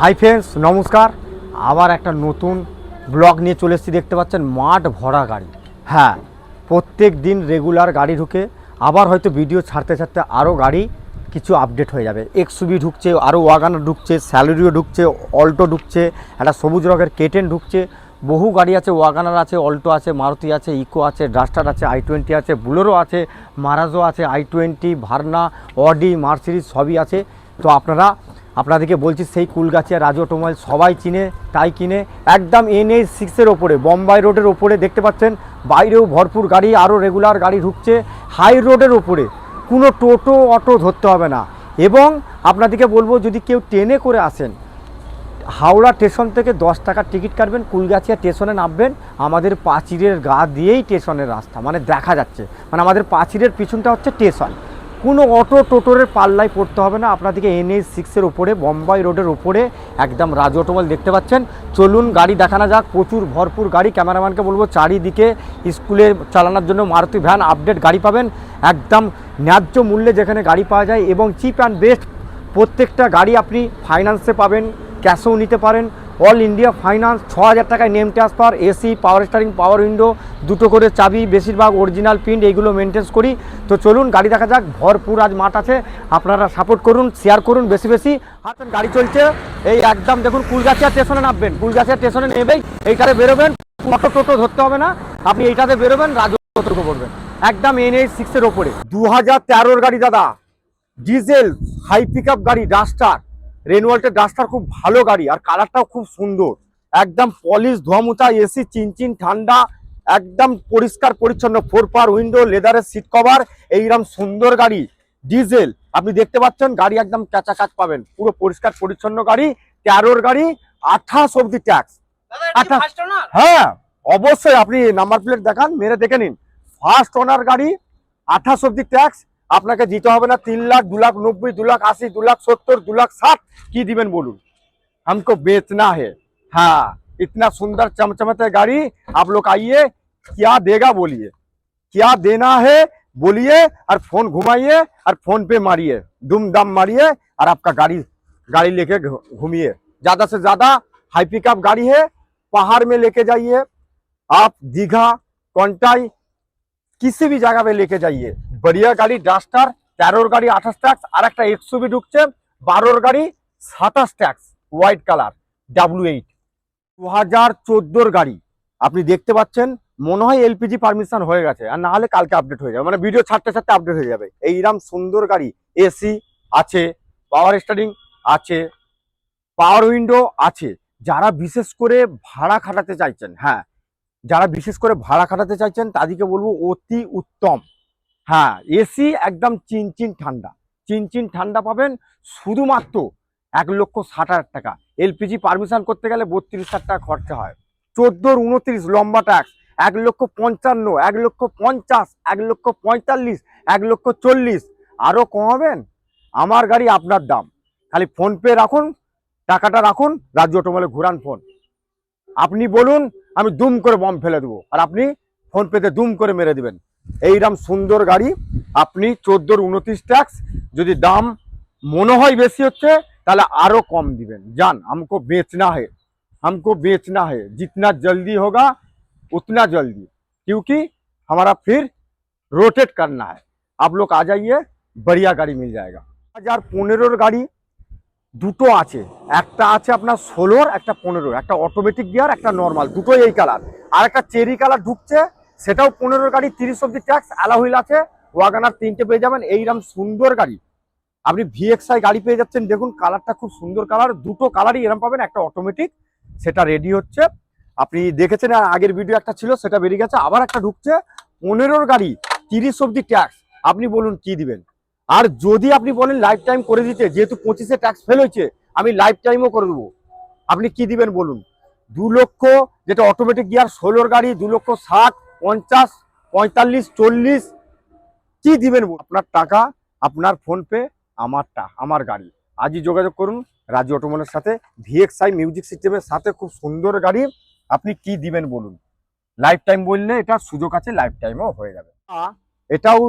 Hi friends নমস্কার। আবার একটা নতুন ব্লগ নিয়ে চলে এসেছি, দেখতে পাচ্ছেন মাঠ ভরা গাড়ি। হ্যাঁ প্রত্যেক দিন রেগুলার গাড়ি ঢুকে, আবার হয়তো ভিডিও ছাড়তে ছাড়তে আরও গাড়ি কিছু আপডেট হয়ে যাবে। এক্সুবি ঢুকছে আরও ওয়াগানার ঢুকছে স্যালারিও ঢুকছে অল্টো ঢুকছে, একটা সবুজ রঙের কেটেন ঢুকছে। বহু গাড়ি আছে ওয়াগানার আছে অল্টো আছে মারুতি আছে ইকো আছে ডাস্টার আছে আই টোয়েন্টি আছে বুলেরো আছে মারাজো আছে I twenty Verna Audi Mercedes সবই আছে। তো আপনারা আপনাদেরকে বলছি, সেই কুলগাছিয়া রাজ অটোমোবাইল সবাই চিনে, তাই কিনে। একদম এনএইচ সিক্সের ওপরে, বোম্বাই রোডের ওপরে দেখতে পাচ্ছেন, বাইরেও ভরপুর গাড়ি, আরও রেগুলার গাড়ি ঢুকছে, হাই রোডের ওপরে। কোনো টোটো, অটো ধরতে হবে না। এবং আপনাদেরকে বলব, যদি কেউ ট্রেনে করে আসেন, হাওড়া স্টেশন থেকে দশ টাকার টিকিট কাটবেন, কুলগাছিয়া স্টেশনে নামবেন, আমাদের পাঁচিরের গা দিয়েই স্টেশনের রাস্তা। মানে দেখা যাচ্ছে। মানে আমাদের পাঁচিরের পিছনটা হচ্ছে স্টেশন। কোনো অটো টোটোরের পাল্লায় পড়তে হবে না। আপনাদেরকে এনএইচ সিক্সের ওপরে বোম্বাই রোডের ওপরে একদম রাজ অটোমোবাইল দেখতে পাচ্ছেন। চলুন গাড়ি দেখানো যাক। প্রচুর ভরপুর গাড়ি। ক্যামেরাম্যানকে বলব, চারিদিকে স্কুলে চালানোর জন্য মারুতি ভ্যান আপডেট গাড়ি পাবেন। একদম ন্যায্য মূল্যে যেখানে গাড়ি পাওয়া যায় এবং চিপ অ্যান্ড বেস্ট প্রত্যেকটা গাড়ি আপনি ফাইন্যান্সে পাবেন ক্যাশেও নিতে পারেন। অল ইন্ডিয়া ফাইন্যান্স ছ হাজার টাকায় name transfer AC power steering, power window, দুটো করে চাবি, বেশিরভাগ অরিজিনাল প্রিন্ট এইগুলো মেনটেন্স করি। তো চলুন, গাড়ি দেখা যাক, ভরপুর আজ মাঠ আছে। আপনারা সাপোর্ট করুন শেয়ার করুন, বেশি বেশি। হাতের গাড়ি চলছে। এই একদম দেখুন, কুলগাছিয়া স্টেশনে নামবেন। কুলগাছিয়া স্টেশনে নেবেই, এইটাতে বেরোবেন। অটো টোটো ধরতে হবে না। আপনি এইটাতে বেরোবেন, রাজু সতর্ক করবেন। একদম এন এইচ সিক্সের ওপরে। দু হাজার গাড়ি, দাদা। ডিজেল হাই পিক গাড়ি ডাস্টার রেনওয়াল্টের ডাস্টার খুব ভালো গাড়ি আর কালারটাও খুব সুন্দর। একদম পলিশ ধোয়ামুচা এসি চিনচিন ঠান্ডা একদম পরিষ্কার পরিচ্ছন্ন ফোর পার উইন্ডো লেদারের সিট কভার এইরকম সুন্দর গাড়ি। ডিজেল আপনি দেখতে পাচ্ছেন গাড়ি একদম কাঁচা কাজ পাবেন। পুরো পরিষ্কার পরিচ্ছন্ন গাড়ি তেরোর গাড়ি আঠাশ অব্দি ট্যাক্স আচ্ছা। হ্যাঁ অবশ্যই আপনি নাম্বার প্লেট দেখান মেরে দেখে নিন। ফার্স্ট ওনার গাড়ি আঠাশ অব্দি ট্যাক্স আপনাকে দিতে হবে না তিন লাখ দু লাখ নব্বই দু লাখ আশি দু লাখ সত্তর দু লাখ ষাট কি দিবেন বলুন हमको बेचना है हाँ इतना सुंदर चमचमते गाड़ी आप लोग आइए क्या देगा बोलिए क्या देना है बोलिए और फोन घुमाइए और फोन पे मारिए दुम दम मारिए और आपका गाड़ी गाड़ी लेके घु- घूमिए ज्यादा से ज्यादा हाई पिकअप गाड़ी है पहाड़ में लेके जाइए आप दीघा कोंटाई किसी भी जगह पे लेके जाइए বারিয়া গাড়ি ডাস্টার তেরোর গাড়ি আঠাশ ট্যাক্স আর একটা এক্সুবি ঢুকছে বারোর গাড়ি সাতাশ tax white colour W eight দু হাজার চোদ্দোর গাড়ি আপনি দেখতে পাচ্ছেন মনে হয় এলপিজি পারমিশন হয়ে গেছে আর না হলে কালকে আপডেট হয়ে যাবে মানে ভিডিও ছাড়তে ছাড়তে আপডেট হয়ে যাবে এইরাম সুন্দর গাড়ি এসি আছে পাওয়ার স্টারিং আছে পাওয়ার উইন্ডো আছে যারা বিশেষ করে ভাড়া খাটাতে চাইছেন হ্যাঁ যারা বিশেষ করে ভাড়া খাটাতে চাইছেন তাদেরকে বলব অতি উত্তম হ্যাঁ এসি একদম চিনচিন ঠান্ডা। চিনচিন ঠান্ডা পাবেন শুধুমাত্র এক লক্ষ ষাট হাজার টাকা। এলপিজি পারমিশন করতে গেলে বত্রিশ হাজার টাকা খরচা হয়। চোদ্দোর উনত্রিশ লম্বা ট্যাক্স এক লক্ষ পঞ্চান্ন, এক লক্ষ পঞ্চাশ, এক লক্ষ পঁয়তাল্লিশ, এক লক্ষ চল্লিশ। আরও কমাবেন আমার গাড়ি আপনার দাম। খালি ফোনপে রাখুন, টাকাটা রাখুন, রাজ্য অটোমলে ঘুরান ফোন আপনি বলুন, আমি দুম করে বম ফেলে দেবো। আর আপনি ফোন পেতে দুম করে মেরে দিবেন। এইরকম সুন্দর গাড়ি আপনি চোদ্দোর উনত্রিশ ট্যাক্স যদি দাম মনে হয় বেশি হচ্ছে তাহলে আরো কম दिबेन जान हमको बेचना है हमको बेचना है जितना जल्दी होगा उतना जल्दी क्योंकि हमारा फिर रोटेट करना है आप लोग आ जाइए बढ़िया गाड़ी मिल जाएगा হাজার পনেরোর গাড়ি দুটো আছে একটা আছে আপনার ষোলোর একটা পনেরোর একটা অটোমেটিক গিয়ার একটা নর্মাল দুটোই এই কালার আর একটা চেরি কালার ঢুকছে সেটাও পনেরো গাড়ি, তিরিশ অব্দি ট্যাক্স অ্যালাহুইল আছে। ওয়াগানার তিনটে পেয়ে যাবেন এইরকম সুন্দর গাড়ি। আপনি ভিএক্সআই গাড়ি পেয়ে যাচ্ছেন, দেখুন কালারটা খুব সুন্দর কালার দুটো কালারই এরম পাবেন, একটা অটোমেটিক সেটা রেডি হচ্ছে। আপনি দেখেছেন আগের ভিডিও একটা ছিল, সেটা বেরিয়ে গেছে, আবার একটা ঢুকছে, পনেরোর গাড়ি, তিরিশ অব্দি ট্যাক্স আপনি বলুন কি দিবেন? আর যদি আপনি বলেন লাইফ টাইম করে দিতে, যেহেতু পঁচিশে ট্যাক্স ফেল হয়েছে, আমি লাইফ টাইমও করে দেবো। আপনি কি দিবেন বলুন? দু লক্ষ, যেটা অটোমেটিক গিয়ার ষোলোর গাড়ি, দু লক্ষ ষাট পঞ্চাশ, পঁয়তাল্লিশ, চল্লিশ, কি দিবেন আপনার টাকা, আপনার ফোনপে আমারটা, আমার গাড়ি। আজই যোগাযোগ করুন রাজু অটোমনের সাথে। ভিএক্সআই মিউজিক সিস্টেমের সাথে খুব সুন্দর গাড়ি। আপনি কি দিবেন বলুন? লাইফ টাইম বললে এটা সুযোগ আছে লাইফ টাইমও হয়ে যাবে। এটাও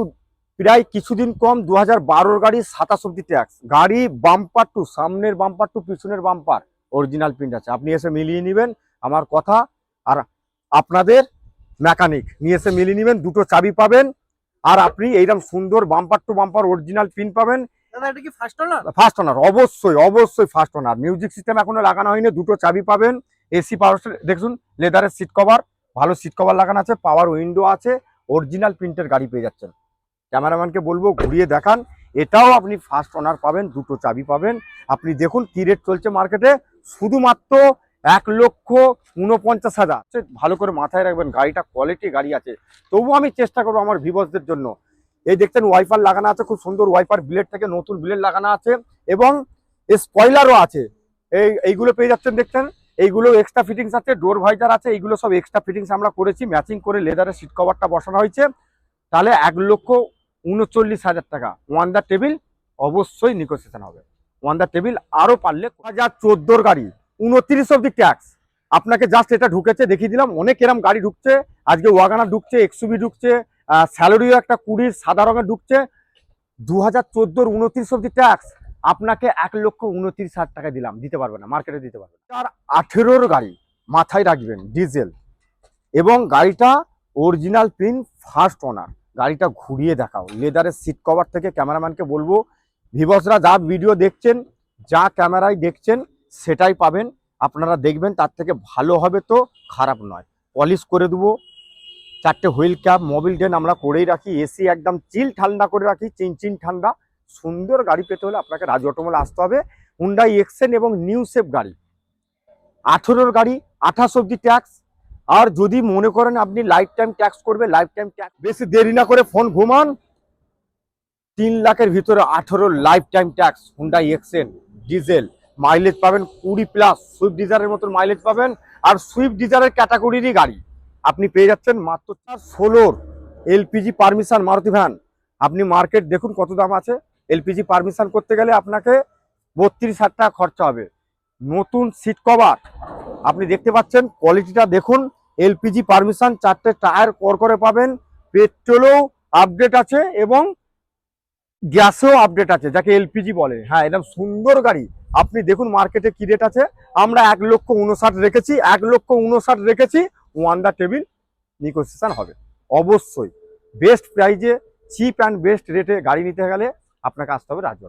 প্রায় কিছুদিন কম দু হাজার বারোর গাড়ি সাতাশ অব্দি ট্যাক্স গাড়ি বাম্পার টু সামনের বাম্পার টু পিছনের বাম্পার অরিজিনাল প্রিন্ট আছে। আপনি এসে মিলিয়ে নেবেন। আমার কথা আর আপনাদের মেকানিক। নিয়ে এসে মিলিয়ে নেবেন দুটো চাবি পাবেন আর আপনি এইরকম সুন্দর bumper to bumper original paint পাবেন। ফার্স্ট ওনার ফার্স্ট ওনার অবশ্যই অবশ্যই ফার্স্ট ওনার মিউজিক সিস্টেম এখনও লাগানো হয়নি দুটো চাবি পাবেন। এসি পাওয়ার দেখুন লেদারের সিট কভার ভালো সিট কভার লাগানো আছে পাওয়ার উইন্ডো আছে অরিজিনাল প্রিন্টের গাড়ি পেয়ে যাচ্ছেন। ক্যামেরাম্যানকে বলব ঘুরিয়ে দেখান এটাও আপনি ফার্স্ট ওনার পাবেন দুটো চাবি পাবেন। আপনি দেখুন কি রেট চলছে মার্কেটে শুধুমাত্র এক লক্ষ উনপঞ্চাশ হাজার। ভালো করে মাথায় রাখবেন, গাড়িটা কোয়ালিটি গাড়ি আছে। তবু আমি চেষ্টা করব আমার ভিভসদের জন্য। এই দেখছেন ওয়াইপার লাগানো আছে, খুব সুন্দর ওয়াইপার ব্লেড থেকে নতুন ব্লেড লাগানো আছে এবং স্পয়লারও আছে। এই, এইগুলো পেয়ে যাচ্ছেন, দেখছেন? এইগুলো এক্সট্রা ফিটিংস আছে ডোর ভাইজার আছে, এইগুলো সব এক্সট্রা ফিটিংস আমরা করেছি। ম্যাচিং করে লেদারের সিট কভারটা বসানো হয়েছে। তাহলে এক লক্ষ উনচল্লিশ হাজার টাকা। ওয়ান দ্য টেবিল অবশ্যই নিগোসিয়েশন হবে। ওয়ান দ্য টেবিল আরও পারলে দু হাজার গাড়ি। উনত্রিশ অব্দি ট্যাক্স। আপনাকে জাস্ট এটা ঢুকেছে, দেখিয়ে দিলাম, অনেক এরম গাড়ি ঢুকছে, আজকে ওয়াগানা ঢুকছে এক্সুবি ঢুকছে স্যালারিও একটা কুড়ির, সাদা রঙের ঢুকছে। দু হাজার চোদ্দোর উনত্রিশ অব্দি ট্যাক্স, আপনাকে এক লক্ষ উনত্রিশ হাজার টাকা দিলাম, দিতে পারবে না মার্কেটে দিতে পারবে। আর আঠেরোর গাড়ি মাথায় রাখবেন ডিজেল এবং গাড়িটা অরিজিনাল পিন ফার্স্ট ওনার গাড়িটা ঘুরিয়ে দেখাও লেদারের সিট কভার থেকে ক্যামেরাম্যানকে বলব, ভিভসরা যা ভিডিও দেখছেন, যা ক্যামেরায় দেখছেন সেটাই পাবেন। আপনারা দেখবেন তার থেকে ভালো হবে তো খারাপ নয়। পলিশ করে দেবো। চারটে হুইল ক্যাপ, মোবিল ডেন আমরা করেই রাখি। এসি একদম চিল ঠান্ডা করে রাখি, চিন চিন ঠান্ডা। সুন্দর গাড়ি পেতে হলে আপনাকে রাজ অটোমলে আসতে হবে। হুন্ডাই এক্সেন এবং নিউ সেফ গাড়ি। আঠেরোর গাড়ি, আঠাশ অব্দি ট্যাক্স আর যদি মনে করেন আপনি লাইফ টাইম ট্যাক্স করবে লাইফ টাইম ট্যাক্স বেশি দেরি না করে ফোন ঘুমান। তিন লাখের ভিতরে আঠেরো life time tax Hyundai Accent diesel mileage পাবেন কুড়ি প্লাস সুইফট ডিজারের মতন মাইলেজ পাবেন। আর সুইফট ডিজারের ক্যাটাগরিরই গাড়ি। আপনি পেয়ে যাচ্ছেন মাত্র চার ষোলোর এলপিজি পারমিশন মারুতি ভ্যান। আপনি মার্কেট দেখুন কত দাম আছে। এলপিজি পারমিশন করতে গেলে আপনাকে বত্রিশ হাজার টাকা খরচা হবে। নতুন সিট কভার আপনি দেখতে পাচ্ছেন কোয়ালিটিটা দেখুন। এলপিজি পারমিশন চারটে টায়ার কর করে পাবেন। পেট্রোলও আপডেট আছে এবং গ্যাসেও আপডেট আছে, যাকে এলপিজি বলে। হ্যাঁ একদম সুন্দর গাড়ি। আপনি দেখুন মার্কেটে কি রেট আছে। আমরা এক লক্ষ উনষাট রেখেছি, এক লক্ষ উনষাট রেখেছি ওয়ান দা টেবিল নিগোসিয়েশন হবে। অবশ্যই বেস্ট প্রাইজে চিপ অ্যান্ড বেস্ট রেটে গাড়ি নিতে গেলে আপনাকে আসতে হবে রাজ্য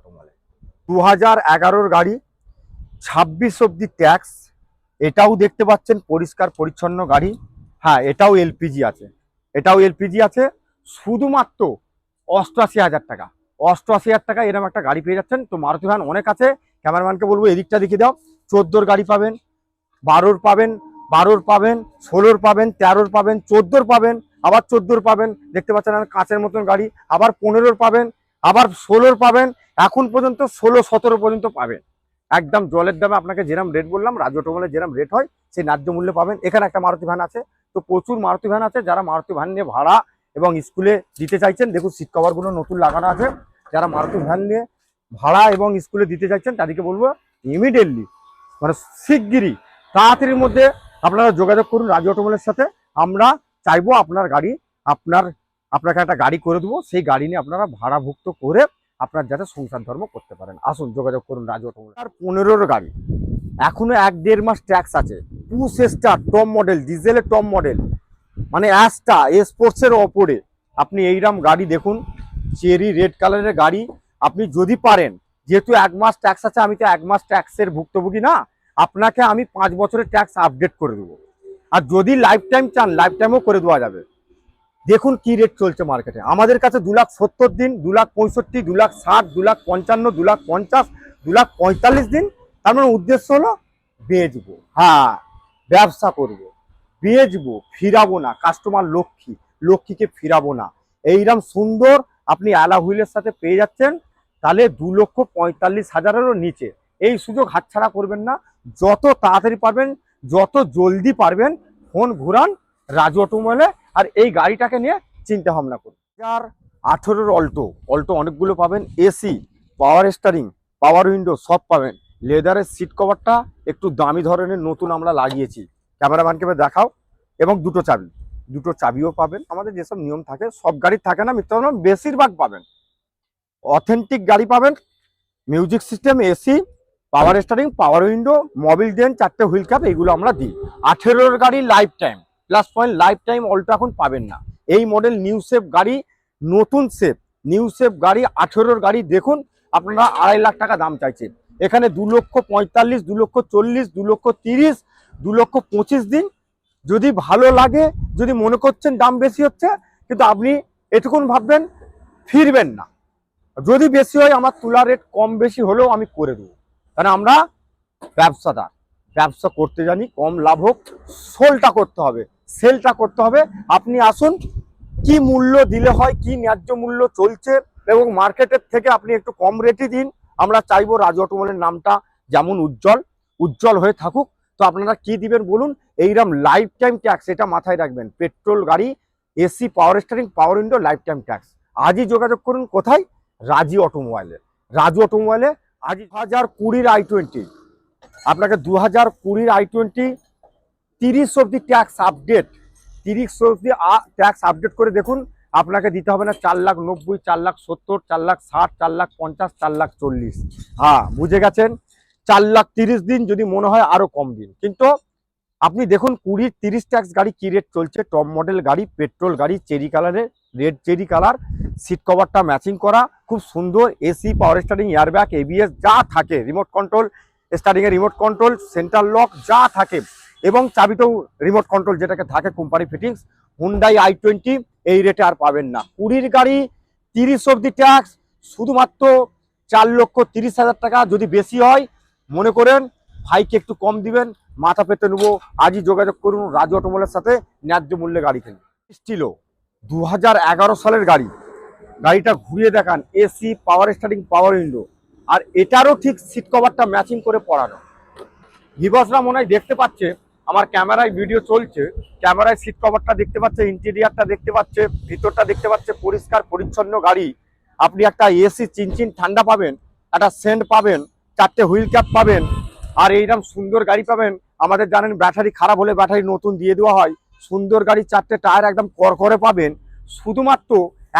দু হাজার এগারোর গাড়ি, ছাব্বিশ অব্দি ট্যাক্স এটাও দেখতে পাচ্ছেন পরিষ্কার পরিচ্ছন্ন গাড়ি। হ্যাঁ এটাও এলপিজি আছে। এটাও এলপিজি আছে। শুধুমাত্র অষ্টআশি হাজার টাকা, অষ্টআশি হাজার টাকা এরকম একটা গাড়ি পেয়ে যাচ্ছেন। তো মারুতি ভ্যান অনেক আছে ক্যামেরাম্যানকে বলব, এদিকটা দেখিয়ে দাও। চোদ্দোর গাড়ি পাবেন, বারোর পাবেন বারোর পাবেন, ষোলোর পাবেন, তেরোর পাবেন, চোদ্দোর পাবেন, আবার চোদ্দোর পাবেন। দেখতে পাচ্ছেন কাঁচের মতন গাড়ি, আবার পনেরোর পাবেন, আবার ষোলোর পাবেন। এখন পর্যন্ত ষোলো, সতেরো পর্যন্ত পাবেন। একদম জলের দামে আপনাকে যেরকম রেট বললাম, রাজ্য অটোমলে যেরকম রেট হয়, সেই ন্যায্য মূল্যে পাবেন। এখানে একটা মারুতি ভ্যান আছে। তো প্রচুর মারুতি ভ্যান আছে। যারা মারুতি ভ্যান নিয়ে ভাড়া এবং স্কুলে দিতে চাইছেন, দেখুন সিট কভারগুলো নতুন লাগানো আছে। যারা মারুতি ভ্যান নিয়ে ভাড়া এবং স্কুলে দিতে চাইছেন, তাদেরকে বলব ইমিডিয়েটলি মানে শিগগিরই, তাড়াতাড়ির মধ্যে আপনারা যোগাযোগ করুন রাজু অটোমোলের সাথে, আমরা চাইব আপনার গাড়ি, আপনার, আপনাকে একটা গাড়ি করে দেবো, সেই গাড়ি নিয়ে আপনারা ভাড়াভুক্ত করে আপনার যাতে সংসার ধর্ম করতে পারেন। আসুন, যোগাযোগ করুন রাজু অটোমোল আর পনেরোর গাড়ি, এখনও এক দেড় মাস ট্যাক্স আছে। টু স্টার, টপ মডেল, ডিজেলের টপ মডেল মানে অ্যাসটা স্পোর্টসের ওপরে। আপনি এইরকম গাড়ি দেখুন, চেরি রেড কালারের গাড়ি আপনি যদি পারেন, যেহেতু এক মাস ট্যাক্স আছে, আমি তো এক মাস ট্যাক্সের ভুক্তভোগী না, আপনাকে আমি পাঁচ বছরের ট্যাক্স আপডেট করে দেবো। আর যদি লাইফ টাইম চান লাইফ টাইমও করে দেওয়া যাবে। দেখুন কি রেট চলছে মার্কেটে আমাদের কাছে দু লাখ সত্তর দিন, দু লাখ পঁয়ষট্টি, দু লাখ ষাট, দু লাখ পঞ্চান্ন, দু লাখ পঞ্চাশ, দু লাখ পঁয়তাল্লিশ দিন, তার মানে উদ্দেশ্য হলো বেচবো। হ্যাঁ ব্যবসা করব। বেচবো, ফিরাবো না। কাস্টমার লক্ষ্মী, লক্ষ্মীকে ফিরাবো না। এইরকম সুন্দর আপনি অ্যালা হুইলের সাথে পেয়ে যাচ্ছেন। তাহলে দু লক্ষ পঁয়তাল্লিশ হাজারেরও নিচে। এই সুযোগ হাতছাড়া করবেন না। যত তাড়াতাড়ি পারবেন যত জলদি পারবেন ফোন ঘুরান রাজু অটোমোবাইলে আর এই গাড়িটাকে নিয়ে চিন্তা ভাবনা করুন। আর আঠেরোর অল্টো। অল্টো অনেকগুলো পাবেন। AC power steering power window সব পাবেন। লেদারের সিট কভারটা একটু দামি ধরনের নতুন আমরা লাগিয়েছি। ক্যামেরাম্যানকে দেখাও। এবং দুটো চাবি। দুটো চাবিও পাবেন। আমাদের যেসব নিয়ম থাকে সব গাড়ি থাকে না বললাম, বেশিরভাগ পাবেন। অথেন্টিক গাড়ি পাবেন, music system, AC, power steering, power window, Mobil দেন চারটে হুইল ক্যাপ এইগুলো আমরা দিই। আঠেরোর গাড়ি life time plus point life time Alto এখন পাবেন না। এই মডেল নিউ সেফ গাড়ি, নতুন সেফ নিউ সেফ গাড়ি, আঠেরোর গাড়ি দেখুন, আপনারা আড়াই লাখ টাকা দাম চাইছে। এখানে দু লক্ষ পঁয়তাল্লিশ, দু লক্ষ চল্লিশ, দু লক্ষ তিরিশ, দু লক্ষ পঁচিশ দিন। যদি ভালো লাগে, যদি মনে করছেন দাম বেশি হচ্ছে, কিন্তু আপনি এটুকুন ভাববেন, ফিরবেন না। যদি বেশি হয় আমার তুলা রেট কম বেশি হলেও আমি করে দেবো। কারণ আমরা ব্যবসাদার। ব্যবসা করতে জানি, কম লাভ হোক, সোলটা করতে হবে। সেলটা করতে হবে। আপনি আসুন, কি মূল্য দিলে হয়, কি ন্যায্য মূল্য চলছে, এবং মার্কেটের থেকে আপনি একটু কম রেটই দিন। আমরা চাইব রাজু অটোমোলের নামটা যেমন উজ্জ্বল উজ্জ্বল হয়ে থাকুক। তো আপনারা কি দিবেন বলুন? এইরকম লাইফ টাইম ট্যাক্স এটা মাথায় রাখবেন। পেট্রোল গাড়ি AC power steering power window life time tax আজই যোগাযোগ করুন, কোথায়? রাজি অটোমোবাইলে রাজু অটোমোবাইলে আজ হাজার কুড়ির আই টোয়েন্টি, আপনাকে দু হাজার কুড়ির আই টোয়েন্টি তিরিশ অব্দি ট্যাক্স আপডেট, তিরিশ অব্দি ট্যাক্স আপডেট করে দেখুন, আপনাকে দিতে হবে না চার লাখ নব্বই, চার লাখ সত্তর, চার লাখ ষাট, চার লাখ পঞ্চাশ, চার লাখ চল্লিশ। হ্যাঁ বুঝে গেছেন? চার লাখ তিরিশ দিন যদি মনে হয় আরও কম দিন। কিন্তু আপনি দেখুন কুড়ি তিরিশ ট্যাক্স গাড়ি কি রেট চলছে? টপ মডেল গাড়ি পেট্রোল গাড়ি, চেরি কালারের রেড চেরি কালার সিট কভারটা ম্যাচিং করা, খুব সুন্দর AC power steering airbag ABS যা থাকে রিমোট কন্ট্রোল স্টারিং এর রিমোট কন্ট্রোল সেন্টার লক যা থাকে, এবং চাবিতেও রিমোট কন্ট্রোল যেটাকে থাকে company fittings Hyundai i twenty এই রেটে আর পাবেন না। কুড়ির গাড়ি তিরিশ অব্দি ট্যাক্স শুধুমাত্র চার লক্ষ তিরিশ হাজার টাকা যদি বেশি হয়, মনে করেন ভাইকে একটু কম দিবেন, মাথা পেতে নেব। আজই যোগাযোগ করুন রাজু অটোমোলের সাথে, ন্যায্য মূল্যে গাড়ি কিনুন। ছিল দু হাজার এগারো সালের গাড়ি। গাড়িটা ঘুরিয়ে দেখান AC power steering power window আর এটারও ঠিক সিট কভারটা ম্যাচিং করে পড়ানো ভিভাসরা মনে হয় দেখতে পাচ্ছে, আমার ক্যামেরায় ভিডিও চলছে, ক্যামেরায় সিট কভারটা দেখতে পাচ্ছে ইন্টেরিয়ারটা দেখতে পাচ্ছে, ভিতরটা দেখতে পাচ্ছে, পরিষ্কার, পরিচ্ছন্ন গাড়ি। আপনি একটা এসি চিনচিন ঠান্ডা পাবেন, একটা সেন্ট পাবেন, চারটে হুইল ক্যাপ পাবেন, আর এইরকম সুন্দর গাড়ি পাবেন। আমাদের জানেন ব্যাটারি খারাপ হলে ব্যাটারি নতুন দিয়ে দেওয়া হয়। সুন্দর গাড়ি, চারটে টায়ার একদম করকরে পাবেন। শুধুমাত্র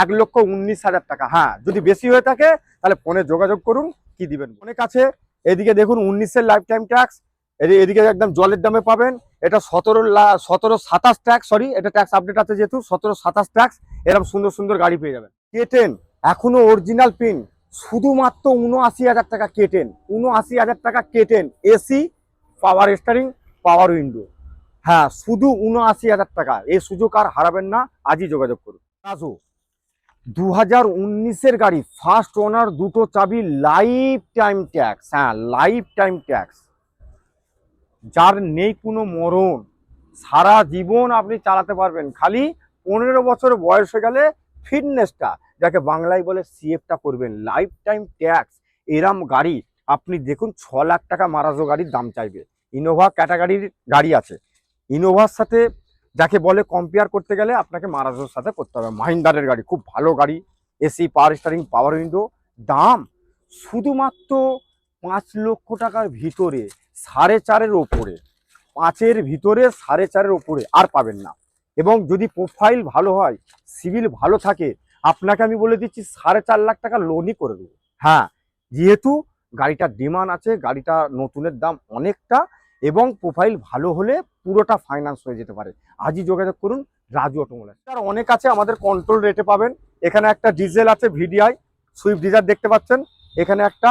এক লক্ষ উনিশ হাজার টাকা। হ্যাঁ যদি বেশি হয়ে থাকে, তাহলে ফোনে যোগাযোগ করুন, কি দিবেন? অনেক আছে। এদিকে দেখুন, উনিশের লাইফ টাইম ট্যাক্স এদিকে একদম জলের দামে পাবেন। এটা সতেরো সতেরো সাতাশ ট্যাক্স সরি এটা ট্যাক্স আপডেট আছে যেহেতু, সতেরো সাতাশ ট্যাক্স এরকম সুন্দর সুন্দর গাড়ি পেয়ে যাবেন। কে টেন এখনও অরিজিনাল পিন শুধুমাত্র উনআশি হাজার টাকা কে টেন উনআশি হাজার টাকা K ten AC power steering power window হ্যাঁ শুধু উনআশি হাজার টাকা। এই সুযোগ আর হারাবেন না, আজই যোগাযোগ করুন। রাজু দু হাজার উনিশের গাড়ি ফার্স্ট ওনার দুটো চাবি লাইফ টাইম ট্যাক্স হ্যাঁ লাইফ টাইম ট্যাক্স যার নেই কোনো মরণ, সারা জীবন আপনি চালাতে পারবেন। খালি পনেরো বছর বয়স হয়ে গেলে ফিটনেসটা যাকে বাংলায় বলে সিএফটা করবেন। লাইফ টাইম ট্যাক্স এরাম গাড়ি, আপনি দেখুন ছ লাখ টাকা মারাজো গাড়ির দাম চাইবে। ইনোভা ক্যাটাগরির গাড়ি আছে। ইনোভার সাথে যাকে বলে কম্পেয়ার করতে গেলে আপনাকে মারাজোর সাথে করতে হবে। মাহিন্দারের গাড়ি, খুব ভালো গাড়ি AC power steering power window দাম শুধুমাত্র পাঁচ লক্ষ টাকার ভিতরে, সাড়ে চারের ওপরে, পাঁচের ভিতরে সাড়ে চারের ওপরে আর পাবেন না। এবং যদি প্রোফাইল ভালো হয় সিভিল ভালো থাকে, আপনাকে আমি বলে দিচ্ছি সাড়ে চার লাখ টাকা লোনই করে দেবো। হ্যাঁ যেহেতু গাড়িটার ডিমান্ড আছে, গাড়িটা নতুনের দাম অনেকটা এবং প্রোফাইল ভালো হলে পুরোটা ফাইন্যান্স হয়ে যেতে পারে। আজই যোগাযোগ করুন, রাজু অটোমোবাইল আর অনেক আছে আমাদের কন্ট্রোল রেটে পাবেন। এখানে একটা ডিজেল আছে ভিডিআই সুইফট ডিজার দেখতে পাচ্ছেন। এখানে একটা,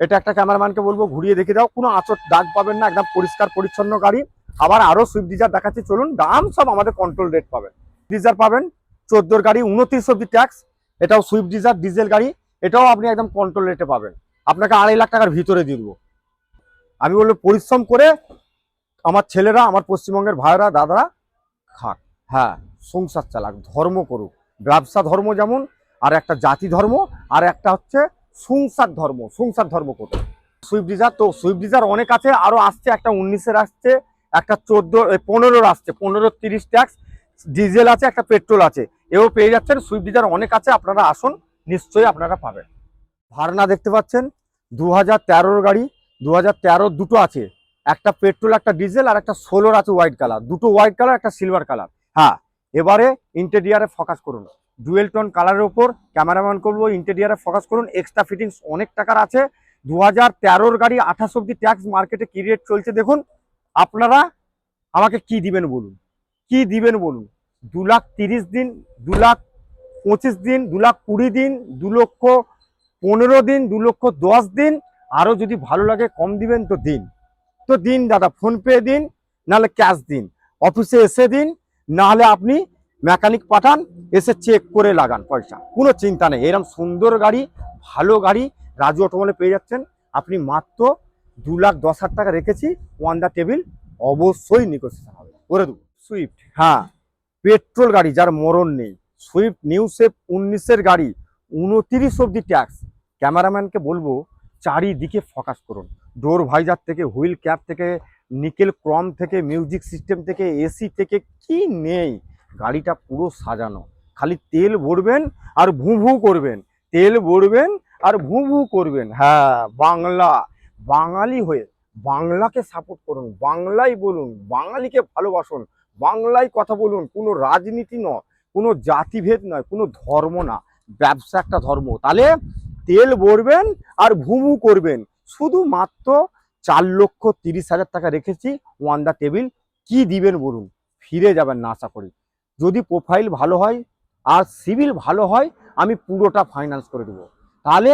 এটা একটা ক্যামেরাম্যানকে বলব, ঘুরিয়ে দেখে দাও। কোনো আচর দাগ পাবেন না, একদম পরিষ্কার, পরিচ্ছন্ন গাড়ি। আবার আরও সুইফট ডিজার দেখাচ্ছি, চলুন, দাম সব আমাদের কন্ট্রোল রেট পাবেন ডিজার পাবেন, চোদ্দোর গাড়ি, উনত্রিশ অব্দি ট্যাক্স এটাও সুইফট ডিজার ডিজেল গাড়ি। এটাও আপনি একদম কন্ট্রোল রেটে পাবেন। আপনাকে আড়াই লাখ টাকার ভিতরে দিয়ে দেবো। আমি বলব পরিশ্রম করে আমার ছেলেরা, আমার পশ্চিমবঙ্গের ভাইরা দাদারা খাক। হ্যাঁ সংসার চালাক, ধর্ম করুক। ব্যবসা ধর্ম যেমন, আর একটা জাতি ধর্ম, আর একটা হচ্ছে সংসার ধর্ম সংসার ধর্ম করুক সুইফট ডিজার তো সুইফট ডিজার অনেক আছে আরও আসছে, একটা উনিশের আসছে, একটা চোদ্দ পনেরোর আসছে, পনেরো তিরিশ ট্যাক্স, ডিজেল আছে, একটা পেট্রোল আছে। এও পেয়ে যাচ্ছেন সুইফট ডিজার অনেক আছে, আপনারা আসুন, নিশ্চয়ই আপনারা পাবেন। ভারনা দেখতে পাচ্ছেন দু হাজার গাড়ি দু হাজার দুটো আছে। একটা পেট্রোল, একটা ডিজেল আর একটা সোলোর আছে হোয়াইট কালার দুটো হোয়াইট কালার একটা সিলভার কালার হ্যাঁ এবারে ইন্টেরিয়ারে ফোকাস করুন। ডুয়েল টোন কালারের ওপর ক্যামেরাম্যান করব ইন্টেরিয়ারে ফোকাস করুন। এক্সট্রা ফিটিংস অনেক টাকার আছে। দু হাজার তেরোর গাড়ি আঠাশ অব্দি ট্যাক্স মার্কেটে কি রেট চলছে দেখুন। আপনারা আমাকে কি দিবেন বলুন? কি দিবেন বলুন? দু লাখ তিরিশ দিন দু লাখ পঁচিশ দিন দু লাখ কুড়ি দিন দু লক্ষ পনেরো দিন দু লক্ষ দশ দিন আরও যদি ভালো লাগে কম দিবেন তো দিন। তো দিন দাদা ফোনপে দিন নাহলে ক্যাশ দিন। অফিসে এসে দিন নাহলে আপনি মেকানিক পাঠান এসে চেক করে লাগান পয়সা। কোনো চিন্তা নেই। এরকম সুন্দর গাড়ি ভালো গাড়ি রাজু অটোমলে পেয়ে যাচ্ছেন। আপনি মাত্র দু লাখ দশ হাজার টাকা রেখেছি ওয়ান দ্য টেবিল অবশ্যই নিগোসিয়েশন হবে। করে দেবো। সুইফট হ্যাঁ পেট্রোল গাড়ি যার মরণ নেই। সুইফট নিউ সেফ উনিশের গাড়ি উনতিরিশ অব্দি ট্যাক্স ক্যামেরাম্যানকে বলব চারিদিকে ফোকাস করুন। ডোর ভাইজার থেকে, হুইল ক্যাপ থেকে, নিকেল ক্রম থেকে, মিউজিক সিস্টেম থেকে, এসি থেকে কি নেই? গাড়িটা পুরো সাজানো। খালি তেল ভরবেন আর ভু ভু করবেন। তেল ভরবেন আর ভু ভু করবেন। হ্যাঁ বাংলা। বাঙালি হয়ে বাংলাকে সাপোর্ট করুন। বাংলাই বলুন, বাঙালিকে ভালোবাসুন। বাংলায় কথা বলুন। কোনো রাজনীতি নয়, কোনো জাতিভেদ নয়, কোনো ধর্ম না। ব্যবসা একটা ধর্ম। তাহলে তেল ভরবেন আর ভুমু করবেন। শুধুমাত্র চার লক্ষ তিরিশ হাজার টাকা রেখেছি ওয়ান দ্য টেবিল কি দিবেন বলুন? ফিরে যাবেন না, আশা করি। যদি প্রোফাইল ভালো হয় আর সিভিল ভালো হয়, আমি পুরোটা ফাইন্যান্স করে দেবো। তাহলে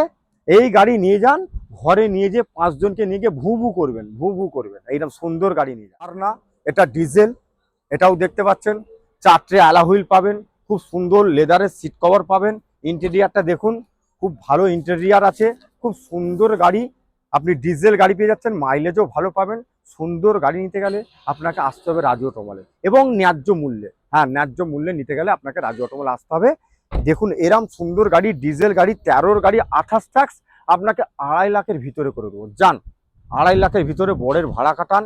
এই গাড়ি নিয়ে যান, ঘরে নিয়ে যেয়ে পাঁচজনকে নিয়ে গিয়ে ভু ভু করবেন ভু ভু করবেন। এইরকম সুন্দর গাড়ি নিয়ে যান। আর না, এটা ডিজেল এটাও দেখতে পাচ্ছেন। চারটে অ্যালাহুইল পাবেন, খুব সুন্দর লেদারের সিট কভার পাবেন। ইন্টেরিয়ারটা দেখুন খুব ভালো ইন্টেরিয়ার আছে, খুব সুন্দর গাড়ি। আপনি ডিজেল গাড়ি পেয়ে যাচ্ছেন মাইলেজও ভালো পাবেন। সুন্দর গাড়ি নিতে গেলে আপনাকে আসতে হবে রাজু অটোমলে এবং ন্যায্য মূল্যে। হ্যাঁ ন্যায্য মূল্যে নিতে গেলে আপনাকে রাজু অটোমলে আসতে হবে। দেখুন, এরম সুন্দর গাড়ি ডিজেল গাড়ি, তেরোর গাড়ি, আঠাশ ট্যাক্স আপনাকে আড়াই লাখের ভিতরে করে দেবো। যান, আড়াই লাখের ভিতরে বরের ভাড়া কাটান।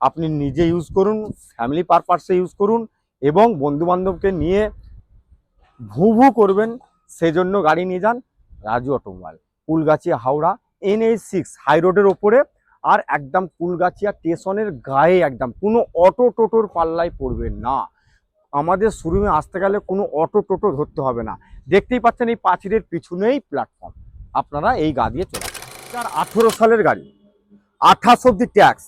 আপনি নিজে ইউজ করুন ফ্যামিলি পারপাসে ইউজ করুন এবং বন্ধু বান্ধবকে নিয়ে ভু ভু করবেন, সেজন্য গাড়ি নিয়ে যান। Raju automobile. Kulgachia Howrah, NH six রোডের ওপরে আর একদম কুলগাছিয়া স্টেশনের গায়ে একদম। কোনো অটো টোটোর পাল্লায় পড়বেন না। আমাদের শোরুমে আসতে গেলে কোনো অটো টোটো ধরতে হবে না। দেখতেই পাচ্ছেন এই পাঁচিরের পিছনেই প্ল্যাটফর্ম আপনারা এই গা দিয়ে চলে চার আঠেরো সালের গাড়ি। আঠাশ অব্দি ট্যাক্স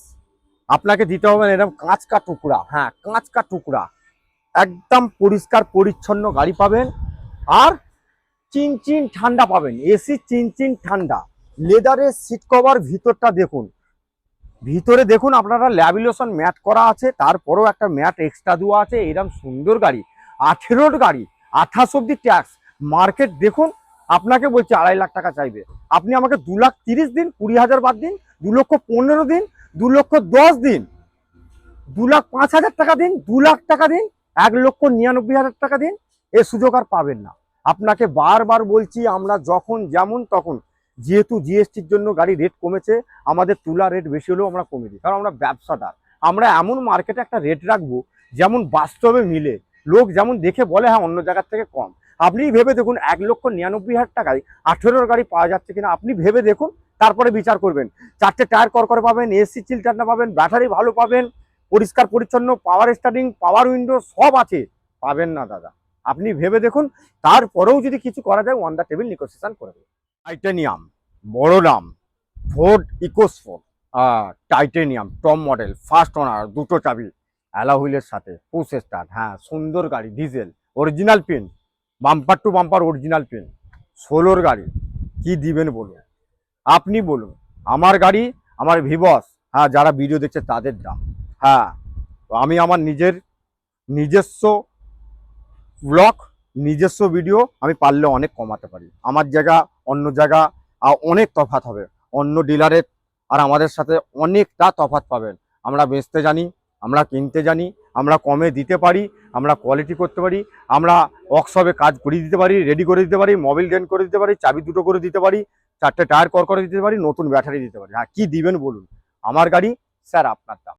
আপনাকে দিতে হবে না, এরকম কাঁচকা টুকরা। হ্যাঁ কাঁচকা টুকরা। একদম পরিষ্কার, পরিচ্ছন্ন গাড়ি পাবেন। আর চিনচিন ঠান্ডা পাবেন এসি চিনচিন ঠান্ডা। লেদারের সিট কভার ভিতরটা দেখুন। ভিতরে দেখুন আপনারা ল্যাবিলেশন ম্যাট করা আছে, তারপরেও একটা ম্যাট এক্সট্রা দেওয়া আছে এরকম সুন্দর গাড়ি। আঠেরোর গাড়ি, আঠাশ অব্দি ট্যাক্স মার্কেট দেখুন, আপনাকে বলছি আড়াই লাখ টাকা চাইবে। আপনি আমাকে দু লাখ তিরিশ দিন, কুড়ি হাজার বাদ দিন, দু লক্ষ পনেরো দিন, দু লক্ষ দশ দিন, দু লাখ পাঁচ হাজার টাকা দিন, দু লাখ টাকা দিন, এক লক্ষ নিরানব্বই হাজার টাকা দিন, এ সুযোগ আর পাবেন না। আপনাকে বারবার বলছি, আমরা যখন যেমন তখন, যেহেতু জিএসটির জন্য গাড়ি রেট কমেছে, আমাদের তুলা রেট বেশি হলেও আমরা কমে দিই। কারণ আমরা ব্যবসাদার। আমরা এমন মার্কেটে একটা রেট রাখব, যেমন বাস্তবে মিলে। লোক যেমন দেখে বলে হ্যাঁ অন্য জায়গার থেকে কম। আপনি ভেবে দেখুন, এক লক্ষ নিরানব্বই হাজার টাকায় আঠেরোর গাড়ি পাওয়া যাচ্ছে কিনা। আপনি ভেবে দেখুন, তারপরে বিচার করবেন। চারটে টায়ার কর করে পাবেন এসি চিল টান্না পাবেন ব্যাটারি ভালো পাবেন, পরিষ্কার, পরিচ্ছন্ন পাওয়ার স্টার্টিং পাওয়ার উইন্ডো সব আছে। পাবেন না, দাদা। আপনি ভেবে দেখুন, তারপরেও যদি কিছু করা যায় ওয়ান দ্য টেবিল নিগোসিয়েশন করে দেবে। টাইটেনিয়াম বড় দাম Ford EcoSport titanium top model first owner দুটো চাবি অ্যালাহুইলের সাথে পুশ স্টার্ট হ্যাঁ সুন্দর গাড়ি diesel original paint bumper to bumper original paint ষোলোর গাড়ি, কি দিবেন বলুন? আপনি বলুন, আমার গাড়ি, আমার ভিবস হ্যাঁ যারা ভিডিও দেখছে তাদের দাম হ্যাঁ আমি আমার নিজের, নিজস্ব ব্লগ নিজস্ব ভিডিও আমি পারলে অনেক কমাতে পারি। আমার জায়গা অন্য জায়গা আহ, অনেক তফাৎ হবে। অন্য ডিলারের আর আমাদের সাথে অনেকটা তফাৎ পাবেন। আমরা বেচতে জানি আমরা কিনতে জানি আমরা কমে দিতে পারি আমরা কোয়ালিটি করতে পারি আমরা ওয়ার্কশপে কাজ করিয়ে দিতে পারি রেডি করে দিতে পারি মোবিল ডেন করে দিতে পারি চাবি দুটো করে দিতে পারি চারটে টায়ার কর করে দিতে পারি নতুন ব্যাটারি দিতে পারি। হ্যাঁ কী দিবেন বলুন? আমার গাড়ি স্যার আপনার দাম।